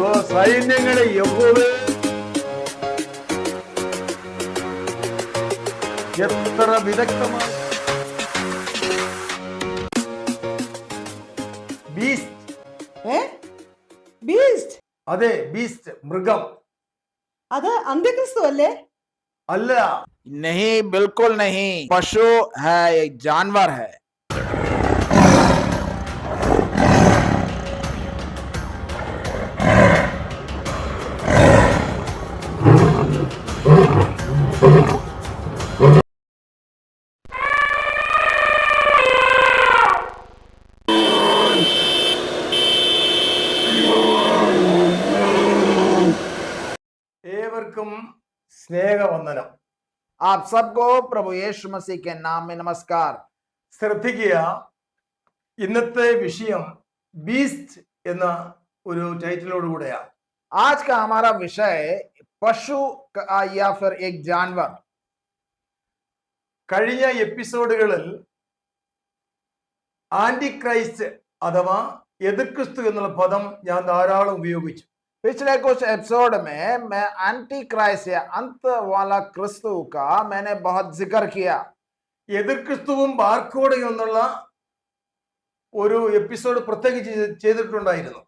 സ്വ- സൈന്യങ്ങളെ യഹോവേ എത്ര വിദഗ്ധമായി ബീസ്റ്റ് ഏ ബീസ്റ്റ് അതെ ബീസ്റ്റ് മൃഗം അത് അന്ത്യക്രിസ്തു അല്ലേ അല്ല नहीं बिल्कुल नहीं पशु है एक जानवर है സ്നേഹവന്ദനം आप सबको प्रभु यीशु मसीह के नाम में नमस्कार ശ്രദ്ധിക്കുക ഇന്നത്തെ വിഷയം ബീസ്റ്റ് എന്ന ഒരു ടൈറ്റിലോടുകൂടെയാണ് आज का हमारा विषय पशु का या फिर एक जानवर കഴിഞ്ഞ എപ്പിസോഡുകളിൽ ആന്റി ക്രൈസ്റ്റ് അഥവാ എതിർക്രിസ്തു എന്നുള്ള പദം ഞാൻ ധാരാളം ഉപയോഗിച്ചു पिछले कुछ एपिसोड में मैं एंटी क्राइस्ट या अंत वाला क्रिस्तु का मैंने बहुत जिक्र किया എതിർക്രിസ്തുവും ബാർക്കോഡും എന്നുള്ള ഒരു എപ്പിസോഡ് പ്രത്യേകിച്ച് ചെയ്ത് ചെയ്തിട്ടുണ്ടായിരുന്നു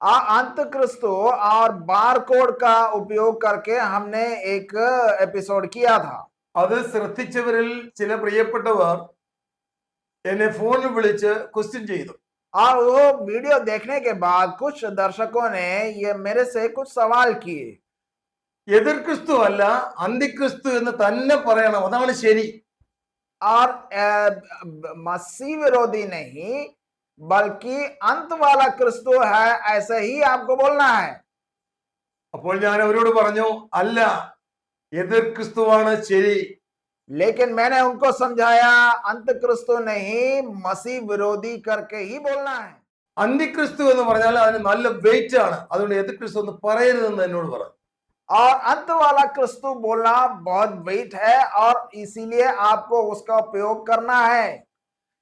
आ अंत क्रिस्तु और बार कोड का उपयोग करके हमने एक एपिसोड किया था അത് ശ്രദ്ധിച്ചവരിൽ ചില പ്രിയപ്പെട്ടവർ എന്നെ ഫോണിൽ വിളിച്ച് ക്വസ്റ്റ്യൻ ചെയ്തു और वो वीडियो देखने के बाद कुछ दर्शकों ने ये मेरे से कुछ सवाल किए എതിർക്രിസ്തു അല്ല അന്തിക്രിസ്തു എന്ന് തന്നെ പറയണം അതാണ് ശരി और अ, मसीह विरोधी नहीं बल्कि अंत वाला क्रिस्तु है ऐसे ही आपको बोलना है അപ്പോൾ ഞാൻ അവരോട് പറഞ്ഞു അല്ല എതിർ ക്രിസ്തുവാണ് ശരി लेकिन मैंने उनको समझाया अंत क्रिस्तु नहीं मसीह विरोधी करके ही बोलना है അന്തിക്രിസ്തു എന്ന് പറഞ്ഞാൽ അതിന് നല്ല വെയിറ്റ് ആണ് അതുകൊണ്ട് എതിർ ക്രിസ്തു എന്ന് പറയരുതെന്ന് എന്നോട് പറഞ്ഞു और अंत वाला क्रिस्तु बोलना बहुत वेट है और इसीलिए आपको उसका उपयोग करना है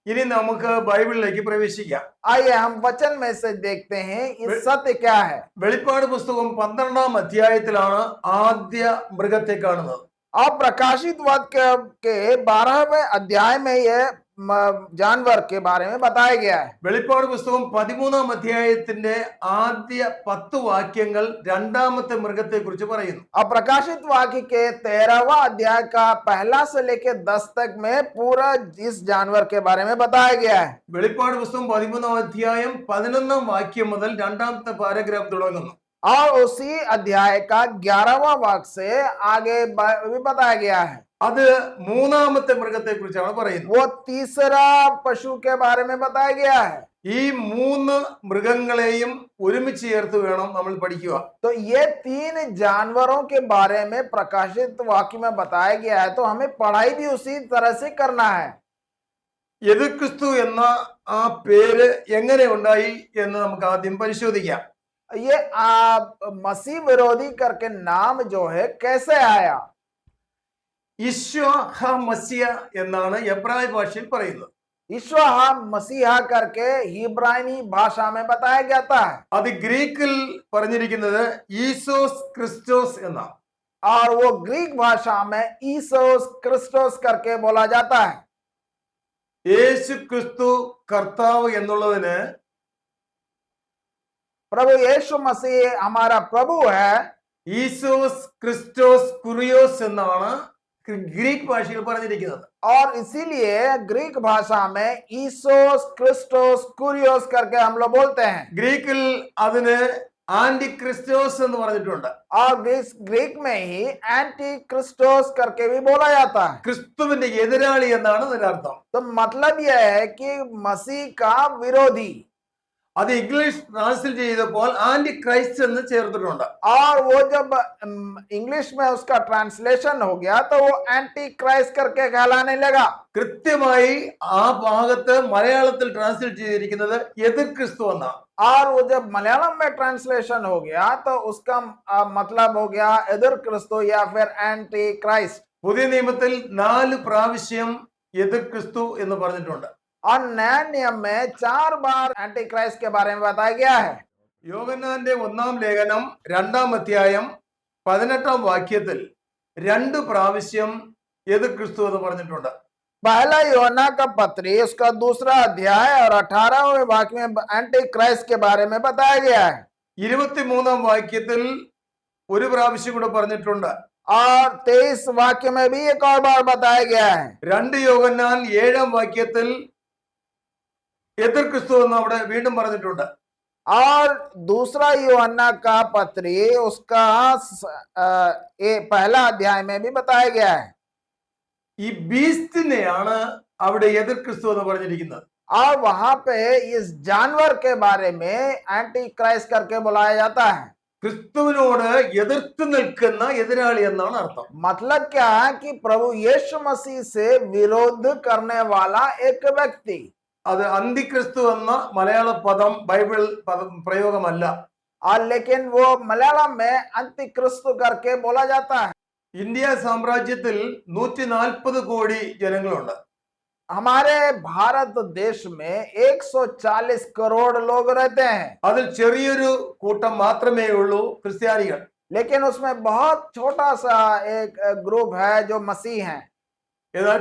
ഇനി നമുക്ക് ബൈബിളിലേക്ക് പ്രവേശിക്കാം आइए हम वचन में से देखते हैं इस सत्य क्या है വെളിപ്പാട് പുസ്തകം പന്ത്രണ്ടാം അധ്യായത്തിലാണ് ആദ്യ മൃഗത്തെ കാണുന്നത് और प्रकाशित वध के, के बारहवें अध्याय में ये म- जानवर के बारे में बताया गया है വെളിപ്പാട് പുസ്തകം പതിമൂന്നാം അധ്യായത്തിന്റെ ആദ്യ പത്ത് വാക്യങ്ങൾ രണ്ടാമത്തെ മൃഗത്തെ കുറിച്ച് പറയുന്നു और प्रकाशित वाक्य के तेरहवा अध्याय का पहला से लेकर दस तक में पूरा इस जानवर के बारे में बताया गया है വെളിപ്പാട് പുസ്തകം പതിമൂന്നാം അധ്യായം പതിനൊന്നാം വാക്യം മുതൽ രണ്ടാമത്തെ പാരഗ്രാഫ് തുടങ്ങുന്നു और उसी अध्याय का ग्यारहवा वाक्य से आगे ब- भी बताया गया है അത് മൂന്നാമത്തെ മൃഗത്തെ കുറിച്ചാണ് പറയുന്നത് वो तीसरा पशु के बारे में बताया गया है ഈ മൂന്ന് മൃഗങ്ങളെയും ഒരുമിച്ച് ചേർത്ത് വേണം നമ്മൾ പഠിക്കുക तो ये तीन जानवरों के बारे में प्रकाशित वाक्य में बताया गया है तो हमें पढ़ाई भी उसी तरह से करना है എതിർക്രിസ്തു എന്ന ആ പേര് എങ്ങനെ ഉണ്ടായി എന്ന് നമുക്ക് ആദ്യം പരിശോധിക്കാം ये आ, मसीह विरोधी करके नाम जो है कैसे आया ഈശോ ഹ മസിയ എന്നാണ് എബ്രായ ഭാഷയിൽ പറയുന്നത് ईश्वर हम मसीहा करके हिब्रानी भाषा में बताया जाता है അത് ഗ്രീക്കിൽ പറഞ്ഞിരിക്കുന്നത് ഈസോസ് ക്രിസ്റ്റോസ് എന്നാണ് और वो ग्रीक भाषा में ईसोस क्रिस्टोस करके बोला जाता है യേശു ക്രിസ്തു കർത്താവ് എന്നുള്ളതിന് प्रभु यीशु मसीह हमारा प्रभु है ഈസോസ് ക്രിസ്റ്റോസ് കുറിയോസ് എന്നാണ് ഗ്രീക്ക് ഭാഷയിൽ പറഞ്ഞിരിക്കുന്നത് और इसीलिए ग्रीक भाषा में ईसोस क्रिस्टोस कुरियोस करके हम लोग बोलते हैं ഗ്രീക്കിൽ അതിന് ആന്റി ക്രിസ്റ്റോസ് എന്ന് പറഞ്ഞിട്ടുണ്ട് और ग्रीस ग्रीक में ही एंटी क्रिस्टोस करके भी बोला जाता है ക്രിസ്തുവിന്റെ എതിരാളി എന്നാണ് അതിന്റെ അർത്ഥം तो मतलब यह है कि मसीह का विरोधी അത് ഇംഗ്ലീഷ് ട്രാൻസ്ലേറ്റ് ചെയ്തപ്പോൾ ആന്റി ക്രൈസ്റ്റ് എന്ന് ചേർത്തിട്ടുണ്ട് और वो जब अम, इंग्लिश में उसका ट्रांसलेशन हो गया तो वो एंटी क्राइस्ट करके कहलाने लगा കൃത്യമായി ആ ഭാഗത്ത് മലയാളത്തിൽ ട്രാൻസ്ലേറ്റ് ചെയ്തിരിക്കുന്നത് എതിർ ക്രിസ്തു എന്നാണ് और वो जब मलयालम में ट्रांसलेशन हो गया तो उसका अ, मतलब हो गया इधर क्रिस्तो या फिर एंटी क्राइस्ट പുതിയ നിയമത്തിൽ നാല് പ്രാവശ്യം എതിർ ക്രിസ്തു എന്ന് പറഞ്ഞിട്ടുണ്ട് और नया नियम में चार बार एंटी क्राइस्ट के बारे में बताया गया है യോഗന്നാന്റെ ഒന്നാം ലേഖനം രണ്ടാം അധ്യായം പതിനെട്ടാം വാക്യത്തിൽ രണ്ട് പ്രാവശ്യം എതിർ ക്രിസ്തു എന്ന് പറഞ്ഞിട്ടുണ്ട് पहला योना का पत्री उसका दूसरा अध्याय और अठारहवें वाक्य में एंटी क्राइस्ट के बारे में बताया गया है ഇരുപത്തിമൂന്നാം വാക്യത്തിൽ ഒരു പ്രാവശ്യം കൂടെ പറഞ്ഞിട്ടുണ്ട് और तेईस वाक्य में भी एक और बार बताया गया है രണ്ട് യോഗന്നാൻ ഏഴാം വാക്യത്തിൽ എതിർ ക്രിസ്തു എന്ന് അവിടെ വീണ്ടും പറഞ്ഞിട്ടുണ്ട് और दूसरा योहन्ना का पत्री उसका स- अ, ये पहला अध्याय में भी बताया गया है ഈ ബീസ്റ്റിനെയാണ് അവിടെ എതിർ ക്രിസ്തു എന്ന് പറഞ്ഞിരിക്കുന്നത് और वहां पे इस जानवर के बारे में एंटी क्राइस्ट करके बुलाया जाता है ക്രിസ്തുവിനോട് എതിർത്ത് നിൽക്കുന്ന എതിരാളി എന്നാണ് അർത്ഥം मतलब क्या है कि प्रभु यीशु मसीह से विरोध करने वाला एक व्यक्ति അത് അന്തിക്രിസ്തു എന്ന മലയാള പദം ബൈബിൾ പദം പ്രയോഗമല്ല और लेकिन वो मलयालम में अंतिक्रिस्त करके बोला जाता है ഇന്ത്യ സാമ്രാജ്യത്തിൽ നൂറ്റി നാൽപ്പത് കോടി ജനങ്ങളുണ്ട് हमारे भारत देश में 140 करोड़ लोग रहते हैं അതിൽ ചെറിയൊരു കൂട്ടം മാത്രമേ ഉള്ളൂ ക്രിസ്ത്യാനികൾ लेकिन उसमें बहुत छोटा सा एक ग्रुप है जो मसीह हैं എന്നാൽ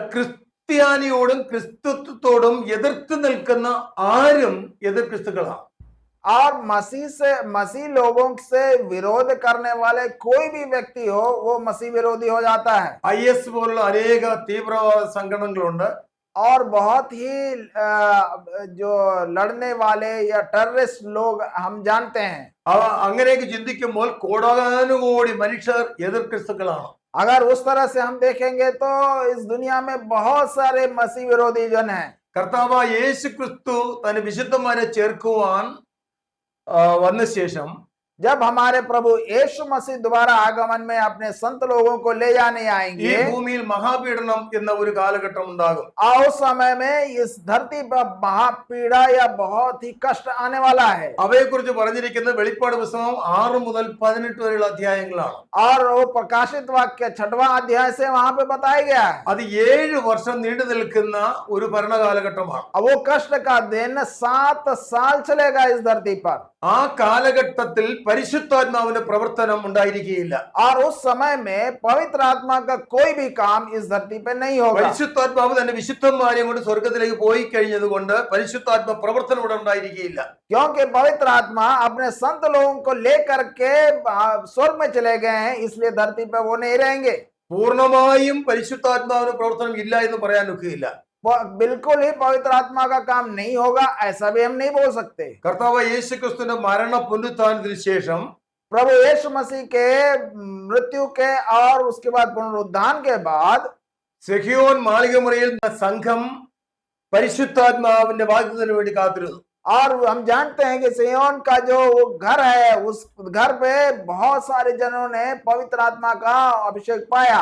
ക്രിസ്ത്യാനിയോടും ക്രിസ്തുത്വത്തോടും എതിർത്ത് നിൽക്കുന്ന ആരും എതിർ ക്രിസ്തുക്കളാണ് और मसीह से मसीह लोगों से विरोध करने वाले कोई भी व्यक्ति हो वो मसीह विरोधी हो जाता है ഐ എസ് പോലുള്ള അനേക തീവ്രവാദ സംഘടനകളുണ്ട് और बहुत ही अ, जो लड़ने वाले या टेररिस्ट लोग हम जानते हैं അവ അങ്ങനെയൊക്കെ ചിന്തിക്കുമ്പോൾ കോടാനുകോടി മനുഷ്യർ എതിർ ക്രിസ്തുക്കളാണ് अगर उस तरह से हम देखेंगे तो इस दुनिया में बहुत सारे मसीह विरोधी जन हैं കർത്താവ് യേശു ക്രിസ്തു തന്റെ വിശുദ്ധന്മാരെ ചേർക്കുവാൻ ആ, വന്ന ശേഷം जब हमारे प्रभु यीशु मसीह दोबारा आगमन में अपने संत लोगों को ले जाने ഈ आएंगे ഭൂമിയിൽ മഹാപീഡനം എന്ന ഒരു കാലഘട്ടം ഉണ്ടാകും और उस समय में इस धरती पर महापीड़ा या बहुत ही कष्ट आने वाला है അവയെക്കുറിച്ച് പറഞ്ഞിരിക്കുന്ന വെളിപ്പാട് പുസ്തകം ആറ് മുതൽ പതിനെട്ട് വരെയുള്ള അധ്യായങ്ങളാണ് और वो प्रकाशित वाक्य छठवां अध्याय से वहां पे बताया गया है അത് ഏഴ് വർഷം നീണ്ടു നിൽക്കുന്ന ഒരു ഭരണകാലഘട്ടമാണ് अब वो कष्ट का दिन सात साल चलेगा इस धरती पर ആ കാലഘട്ടത്തിൽ പരിശുദ്ധാത്മാവിന്റെ പ്രവർത്തനം ഉണ്ടായിരിക്കുകയില്ല और उस समय में पवित्र आत्मा का कोई भी काम इस धरती पे नहीं होगा പരിശുദ്ധാത്മാവ് തന്റെ വിശുദ്ധന്മാരെയും കൊണ്ട് സ്വർഗത്തിലേക്ക് പോയി കഴിഞ്ഞത് കൊണ്ട് പരിശുദ്ധാത്മ പ്രവർത്തനം ഇവിടെ ഉണ്ടായിരിക്കുകയില്ല क्योंकि पवित्र आत्मा अपने संत लोगों को लेकर के आ, स्वर्ग में चले गए हैं इसलिए धरती पे वो नहीं रहेंगे പൂർണ്ണമായും പരിശുദ്ധാത്മാവിന് പ്രവർത്തനം ഇല്ല എന്ന് പറയാൻ ഒക്കുകയില്ല वो बिल्कुल ही पवित्र आत्मा का काम नहीं होगा ऐसा भी हम नहीं बोल सकते കർത്താവ് യേശു ക്രിസ്തുവിന്റെ മരണ പുനരുത്ഥാനത്തിന് ശേഷം प्रभु यीशु मसीह के मृत्यु के और उसके बाद पुनरुत्थान के बाद സെഹിയോൻ മാളികമുറിയിൽ സംഘം പരിശുദ്ധാത്മാവിന്റെ വാഗ്ദത്തിന് വേണ്ടി കാത്തിരുന്നു और हम जानते हैं कि सियोन का जो वो घर है उस घर पे बहुत सारे जनों ने पवित्र आत्मा का अभिषेक पाया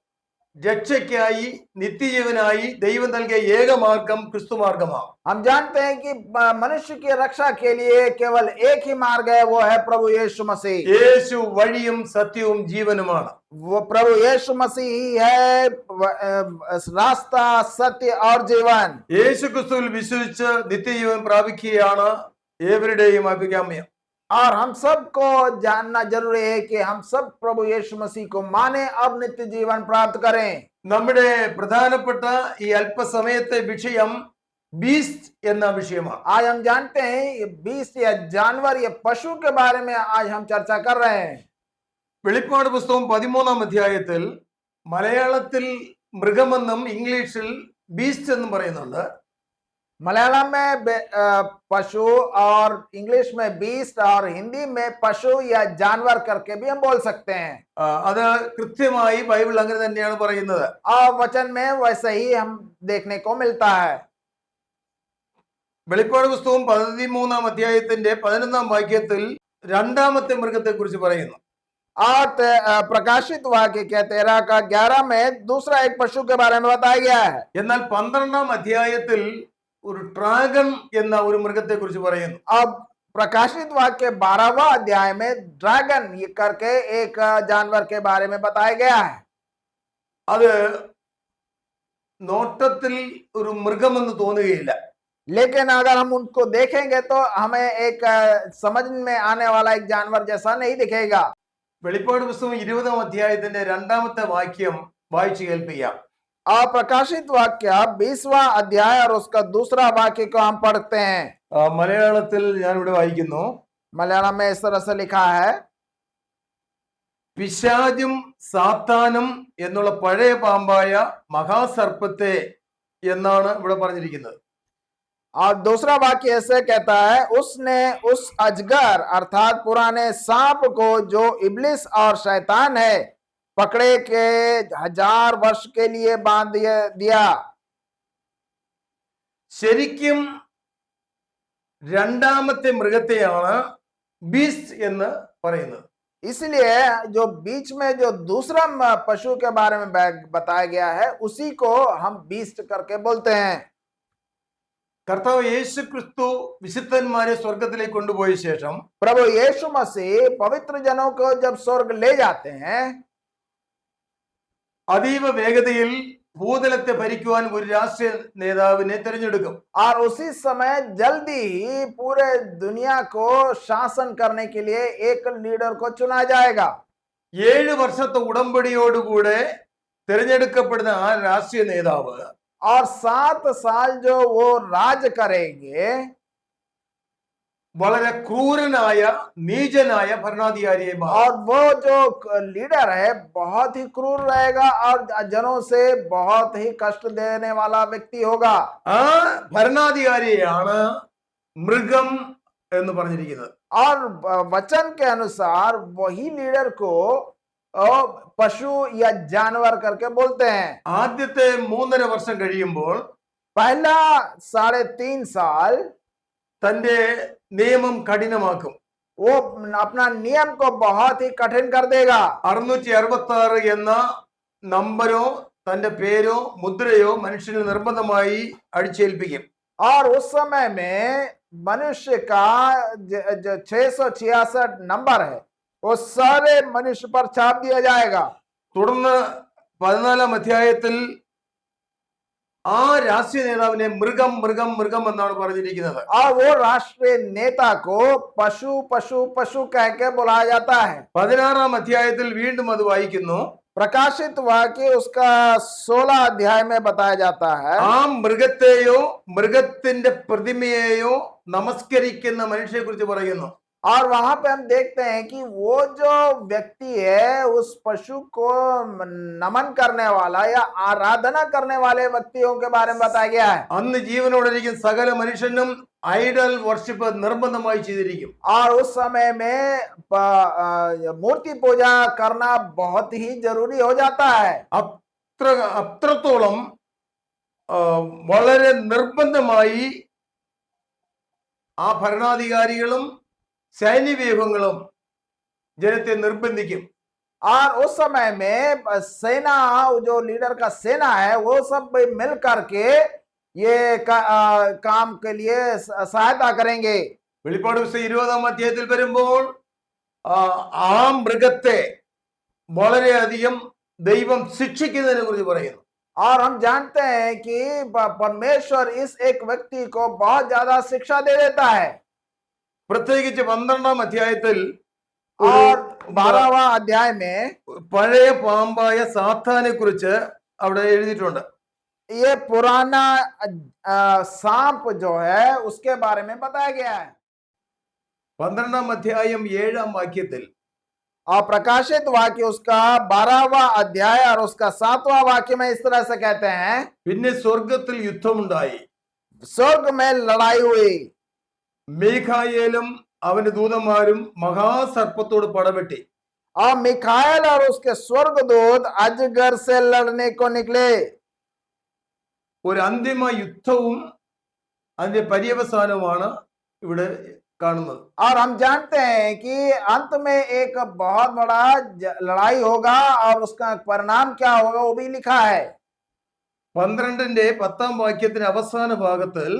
രക്ഷയ്ക്കായി നിത്യജീവനായി ദൈവം നൽകിയ ഏകമാർഗം ക്രിസ്തുമാർഗമാണ് हम जानते हैं कि अ, मनुष्य की रक्षा के लिए केवल एक ही मार्ग है वो है प्रभु यीशु मसीह യേശു വഴിയും സത്യവും ജീവനുമാണ് वो प्रभु यीशु मसीह ही है व- अ, रास्ता सत्य और जीवन യേശു ക്രിസ്തുവിൽ വിശ്വസിച്ച് നിത്യജീവൻ പ്രാപിക്കുകയാണ് ഏവരുടെയും അഭികാമ്യം और हम सबको जानना जरूरी है कि हम सब प्रभु यीशु मसीह को माने अब नित्य जीवन प्राप्त करें നമ്മുടെ പ്രധാനപ്പെട്ട ഈ അല്പസമയത്തെ വിഷയം ബീസ്റ്റ് എന്ന വിഷയമാണ് आज हम जानते हैं ये बीस या जानवर या पशु के बारे में आज हम चर्चा कर रहे हैं വെളിപ്പാട് പുസ്തകം പതിമൂന്നാം അധ്യായത്തിൽ മലയാളത്തിൽ മൃഗമെന്നും ഇംഗ്ലീഷിൽ ബീസ്റ്റ് എന്നും പറയുന്നുണ്ട് मलयालम में बे- अ, पशु और इंग्लिश में बीस्ट और हिंदी में पशु या जानवर करके भी हम बोल सकते हैं ആ, അത് കൃത്യമായി ബൈബിൾ അങ്ങനെ തന്നെയാണ് പറയുന്നത് और वचन में वैसे ही हम देखने को मिलता है വെളിപ്പാട് പുസ്തകം പതിമൂന്നാം അധ്യായത്തിന്റെ പതിനൊന്നാം വാക്യത്തിൽ രണ്ടാമത്തെ മൃഗത്തെ കുറിച്ച് പറയുന്നു और ते- अ, प्रकाशित वाक्य के तेरह का ग्यारह में दूसरा एक पशु के बारे में बताया गया है എന്നാൽ പന്ത്രണ്ടാം അധ്യായത്തിൽ ഒരു ഡ്രാഗൺ എന്ന ഒരു മൃഗത്തെ കുറിച്ച് പറയുന്നു अब प्रकाशित वाक्य बारहवा अध्याय में ड्रैगन ये करके एक अ, जानवर के बारे में बताया गया है അത് നോട്ടത്തിൽ ഒരു മൃഗമെന്ന് തോന്നുകയില്ല लेकिन अगर हम उनको देखेंगे तो हमें एक अ, समझ में आने वाला एक जानवर जैसा नहीं दिखेगा വെളിപ്പാട് പുസ്തകം ഇരുപതാം അധ്യായത്തിന്റെ രണ്ടാമത്തെ വാക്യം വായിച്ചു കേൾപ്പിക്കാം और प्रकाशित वाक्य बीसवा अध्याय और उसका दूसरा वाक्य को हम पढ़ते हैं ആ, മലയാളത്തിൽ ഞാൻ ഇവിടെ വായിക്കുന്നു मलयालम में इस तरह से लिखा है പിശാചും സാത്താനും എന്നുള്ള പഴയ പാമ്പായ മഹാസർപ്പത്തെ എന്നാണ് ഇവിടെ പറഞ്ഞിരിക്കുന്നത് और दूसरा वाक्य ऐसे कहता है उसने उस अजगर अर्थात पुराने सांप को जो इब्लिस और शैतान है पकड़े के हजार वर्ष के लिए बांध दिया- दिया ശരിക്കും രണ്ടാമത്തെ മൃഗത്തെയാണ് ബീസ്റ്റ് എന്ന് പറയുന്നത് इसलिए जो बीच में जो दूसरा म- पशु के बारे में बै- बताया गया है उसी को हम बीस्ट करके बोलते हैं കർത്താവ് യേശു ക്രിസ്തു വിശുദ്ധന്മാരെ സ്വർഗത്തിലേക്ക് കൊണ്ടുപോയ ശേഷം प्रभु यीशु मसीह पवित्र जनों को जब स्वर्ग ले जाते हैं അതീവ വേഗതയിൽ ഭൂതലത്തെ ഭരിക്കുവാൻ ഒരു രാഷ്ട്രീയ നേതാവിനെ തിരഞ്ഞെടുക്കും और उसी समय जल्दी ही पूरे दुनिया को शासन करने के लिए एक लीडर को चुना जाएगा ഏഴ് വർഷത്തെ ഉടമ്പടിയോടുകൂടെ തിരഞ്ഞെടുക്കപ്പെടുന്ന ആ രാഷ്ട്രീയ നേതാവ് और सात साल जो वो राज करेंगे വളരെ ക്രൂരനായ നീചനായ ഭരണാധികാരിയെ മാറും और वो जो लीडर है बहुत ही क्रूर रहेगा और जनों से बहुत ही कष्ट देने वाला व्यक्ति होगा ആ ഭരണാധികാരിയെയാണ് മൃഗം എന്ന് പറഞ്ഞിരിക്കുന്നത് और वचन के अनुसार वही लीडर को अ, पशु या जानवर करके बोलते हैं ആദ്യത്തെ മൂന്നര വർഷം കഴിയുമ്പോൾ पहला साढ़े तीन साल തന്റെ നിയമം കഠിനമാക്കും वो अपना नियम को बहुत ही कठिन कर देगा അറുന്നൂറ്റി അറുപത്തി ആറ് എന്ന നമ്പരോ തന്റെ പേരോ മുദ്രയോ മനുഷ്യന് നിർബന്ധമായി അടിച്ചേൽപ്പിക്കും और उस समय में मनुष्य का जो छह सौ छियासठ नंबर है वो सारे मनुष्य पर छाप दिया जाएगा തുടർന്ന് പതിനാലാം അധ്യായത്തിൽ ആ രാഷ്ട്രീയ നേതാവിനെ മൃഗം മൃഗം മൃഗം എന്നാണ് പറഞ്ഞിരിക്കുന്നത് और वो राष्ट्रीय नेता को पशु पशु पशु कह के बुलाया जाता है പതിനാറാം അധ്യായത്തിൽ വീണ്ടും അത് വായിക്കുന്നു प्रकाशित वाक्य उसका सोलह अध्याय में बताया जाता है ആ മൃഗത്തെയോ മൃഗത്തിന്റെ പ്രതിമയെയോ നമസ്കരിക്കുന്ന മനുഷ്യരെ കുറിച്ച് പറയുന്നു और वहां पे हम देखते हैं कि वो जो व्यक्ति है उस पशु को नमन करने वाला या आराधना करने वाले व्यक्तियों के बारे में बताया गया है അന്ന് ജീവനോടിരിക്കുന്ന സകല മനുഷ്യനും ഐഡൽ വർഷിപ്പ് നിർബന്ധമായി ചെയ്തിരിക്കും और उस समय में प- अ, मूर्ति पूजा करना बहुत ही जरूरी हो जाता है അത്ര അത്രത്തോളം ആ, വളരെ നിർബന്ധമായി ആ ഭരണാധികാരികളും സൈന്യവ്യൂഹങ്ങളും ജനത്തെ നിർബന്ധിക്കും और उस समय में सेना जो लीडर का सेना है वो सब मिल करके ये का, अ, काम के लिए स- सहायता करेंगे വെളിപ്പാട് പുസ്തകം ഇരുപതാം അധ്യായത്തിൽ വരുമ്പോൾ ആ, ആ മൃഗത്തെ വളരെയധികം ദൈവം ശിക്ഷിക്കുന്നതിനെ കുറിച്ച് പറയുന്നു और हम जानते हैं कि प- परमेश्वर इस एक व्यक्ति को बहुत ज्यादा शिक्षा दे देता है പ്രത്യേകിച്ച് പന്ത്രണ്ടാം അധ്യായത്തിൽ और ഒരു बारहवा अध्याय में പഴയ പാമ്പായ സാത്താനെ കുറിച്ച് അവിടെ എഴുതിയിട്ടുണ്ട് ये पुराना अ, सांप जो है उसके बारे में बताया गया है പന്ത്രണ്ടാം അധ്യായം ഏഴാം വാക്യത്തിൽ और प्रकाशित वाक्य उसका बारहवा अध्याय और उसका सातवां वाक्य में इस तरह से कहते हैं പിന്നെ സ്വർഗത്തിൽ യുദ്ധമുണ്ടായി स्वर्ग में लड़ाई हुई മീഖായേലും അവന്റെ ദൂതന്മാരും മഹാസർപ്പത്തോട് പടവെട്ടി और मिखाएल और उसके स्वर्गदूत अजगर से लड़ने को निकले ഒരു അന്തിമ യുദ്ധവും അതിന്റെ പര്യവസാനവുമാണ് ഇവിടെ കാണുന്നത് और हम जानते हैं कि अंत में एक बहुत बड़ा ज- लड़ाई होगा और उसका परिणाम क्या होगा वो भी लिखा है പന്ത്രണ്ടിന്റെ പത്താം വാക്യത്തിന്റെ അവസാന ഭാഗത്തിൽ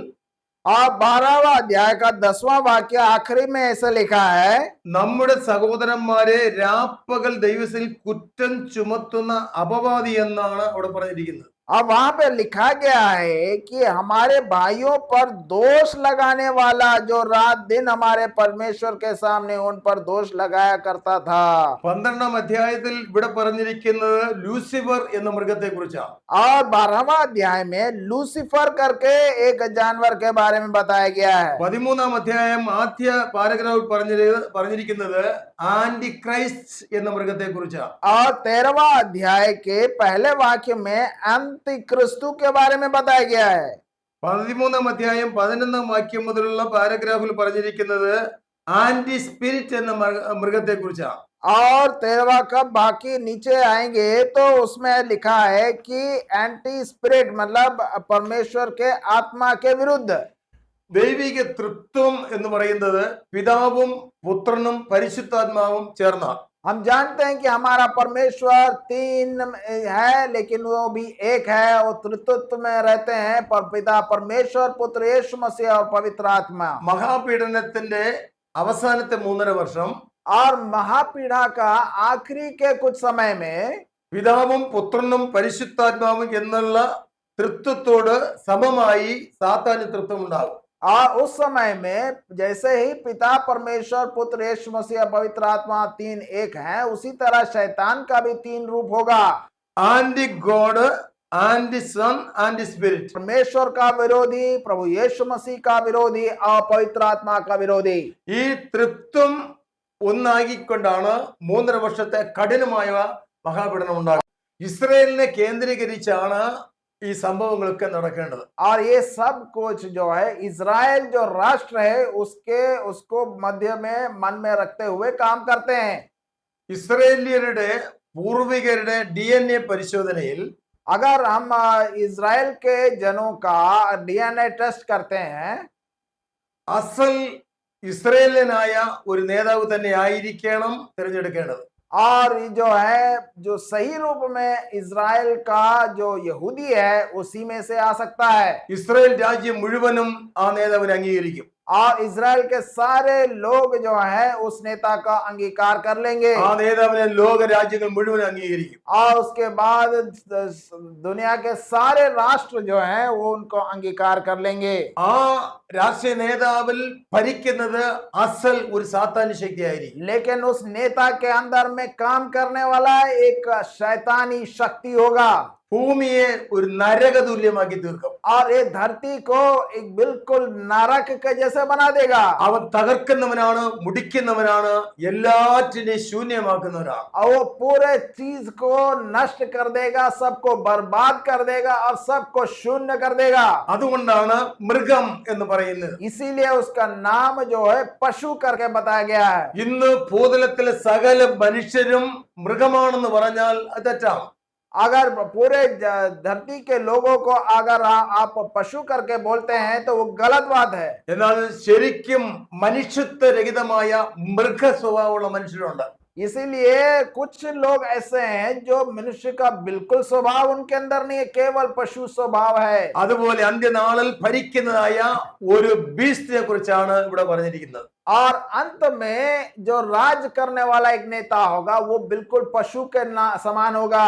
और बारहवा अध्याय का दसवां वाक्य आखिरी में ऐसा लिखा है നമ്മുടെ സഹോദരന്മാരെ രാപ്പകൽ ദൈവത്തിൽ കുറ്റം ചുമത്തുന്ന അപവാദി എന്നാണ് അവിടെ പറഞ്ഞിരിക്കുന്നത് और वहां पे लिखा गया है कि हमारे भाइयों पर दोष लगाने वाला जो रात दिन हमारे परमेश्वर के सामने उन पर दोष लगाया करता था പന്ത്രണ്ടാം അധ്യായത്തിൽ ഇവിടെ പറഞ്ഞിരിക്കുന്നത് ലൂസിഫർ എന്ന മൃഗത്തെ കുറിച്ചാണ് और बारहवा अध्याय में लूसीफर करके एक जानवर के बारे में बताया गया है പതിമൂന്നാം അധ്യായം ആദ്യ പാരഗ്രാഫിൽ പറഞ്ഞിരി പറഞ്ഞിരിക്കുന്നത് ആന്റി ക്രൈസ്റ്റ് എന്ന മൃഗത്തെ കുറിച്ചാണ് और तेरहवा अध्याय के पहले वाक्य में अंत क्रिस्तु के बारे में बताया गया है പതിമൂന്നാം അധ്യായം പതിനൊന്നാം വാക്യം മുതലുള്ള പാരഗ്രാഫിൽ പറഞ്ഞിരിക്കുന്നത് ആന്റി സ്പിരിറ്റ് എന്ന മൃഗത്തെ കുറിച്ചാണ് और तेरहवा का बाकी नीचे आएंगे तो उसमें लिखा है कि एंटी स्पिरिट मतलब परमेश्वर के आत्मा के विरुद्ध ദൈവിക തൃത്വം എന്ന് പറയുന്നത് പിതാവും പുത്രനും പരിശുദ്ധാത്മാവും ചേർന്നാണ് हम जानते हैं कि हमारा परमेश्वर तीन है लेकिन वो भी एक है वो तृत्व में रहते हैं पर पिता परमेश्वर पुत्र यीशु मसीह और पवित्र आत्मा മഹാപീഡനത്തിന്റെ അവസാനത്തെ മൂന്നര വർഷം और महापीढ़ा का आखिरी के कुछ समय में പിതാവും പുത്രനും പരിശുദ്ധാത്മാവും എന്നുള്ള തൃത്വത്തോട് സമമായി സാത്താന്യ തൃത്വം ഉണ്ടാകും और उस समय में जैसे ही पिता परमेश्वर पुत्र यीशु मसीह और पवित्र आत्मा तीन एक हैं उसी तरह शैतान का भी तीन रूप होगा anti God anti son anti spirit परमेश्वर का विरोधी प्रभु यीशु मसीह का विरोधी और पवित्र आत्मा का विरोधी ഈ തൃത്വം ഒന്നാക്കിക്കൊണ്ടാണ് മൂന്നര വർഷത്തെ കഠിനമായ മഹാപീഡനം ഉണ്ടാകുന്നത് ഇസ്രയേലിനെ കേന്ദ്രീകരിച്ചാണ് ഈ സംഭവങ്ങളൊക്കെ നടക്കേണ്ടത് और ये सब कुछ जो है इज़राइल जो राष्ट्र है उसके उसको मध्य में मन में रखते हुए काम करते हैं ഇസ്രയേലിയരുടെ പൂർവികരുടെ ഡി എൻ എ പരിശോധനയിൽ अगर हम अ, इज़राइल के जनों का डीएनए टेस्ट करते हैं അസൽ ഇസ്രയേലിയനായ ഒരു നേതാവ് തന്നെ ആയിരിക്കണം തിരഞ്ഞെടുക്കേണ്ടത് और ये जो है जो सही रूप में इज़राइल का जो यहूदी है उसी में से आ सकता है ഇസ്രയേൽ രാജ്യം മുഴുവനും ആ നേതാവിനെ അംഗീകരിക്കും और इज़राइल के सारे लोग जो है उस नेता का अंगीकार कर लेंगे ആ നേതാവിനെ ലോക രാജ്യങ്ങൾ മുഴുവൻ അംഗീകരിക്കും और उसके बाद दुनिया के सारे राष्ट्र जो हैं वो उनको अंगीकार कर लेंगे ആ രാഷ്ട്രീയ നേതാവിൽ ഭരിക്കുന്നത് അസൽ ഒരു സാത്താന്യ ശക്തിയായിരിക്കും लेकिन उस नेता के अंदर में काम करने वाला एक शैतानी शक्ति होगा ഭൂമിയെ ഒരു നരക തുല്യമാക്കി തീർക്കും और ये धरती को एक बिल्कुल नरक के जैसे बना देगा അവൻ തകർക്കുന്നവനാണ് മുടിക്കുന്നവനാണ് എല്ലാറ്റിനെയും ശൂന്യമാക്കുന്നവനാണ് और वो पूरे चीज को नष्ट कर देगा सबको बर्बाद कर देगा और सबको शून्य कर देगा അതുകൊണ്ടാണ് മൃഗം എന്ന് പറയുന്നത് इसीलिए उसका नाम जो है पशु करके बताया गया है ഇന്ന് ഭൂതലത്തിലെ സകല മനുഷ്യരും മൃഗമാണെന്ന് പറഞ്ഞാൽ അത് തെറ്റാണ് अगर पूरे ज- धरती के लोगों को अगर आ- आप पशु करके बोलते हैं तो वो गलत बात है എന്നാൽ ശരിക്കും മനുഷ്യത്വരഹിതമായ മൃഗ സ്വഭാവമുള്ള മനുഷ്യരുണ്ട് इसीलिए कुछ लोग ऐसे हैं जो मनुष्य का बिल्कुल स्वभाव उनके अंदर नहीं है केवल पशु स्वभाव है അതുപോലെ അന്ത്യനാളിൽ ഭരിക്കുന്നതായ ഒരു ബീസ്റ്റിനെ കുറിച്ചാണ് ഇവിടെ പറഞ്ഞിരിക്കുന്നത് और अंत में जो राज करने वाला एक नेता होगा वो बिल्कुल पशु के ना- समान होगा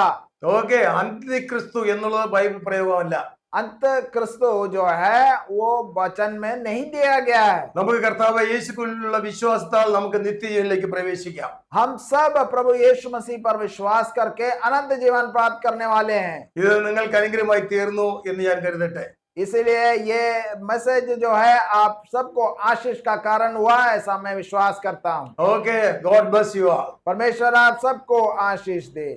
ഓക്കെ അന്ത്യക്രിസ്തു എന്നുള്ളത് ബൈബിൾ പ്രയോഗമല്ല अंत क्रिस्तो जो है वो वचन में नहीं दिया गया है നമുക്ക് കർത്താവ് യേശുക്കുള്ള വിശ്വാസത്താൽ നമുക്ക് നിത്യജീവനിലേക്ക് പ്രവേശിക്കാം हम सब प्रभु यीशु मसीह पर विश्वास करके अनंत जीवन प्राप्त करने वाले हैं ഇത് നിങ്ങൾക്ക് അനുഗ്രഹമായി തീർന്നു എന്ന് ഞാൻ കരുതട്ടെ इसीलिए ये मैसेज जो है आप सबको आशीष का कारण हुआ ऐसा मैं विश्वास करता हूँ okay God bless you all परमेश्वर आप सबको आशीष दे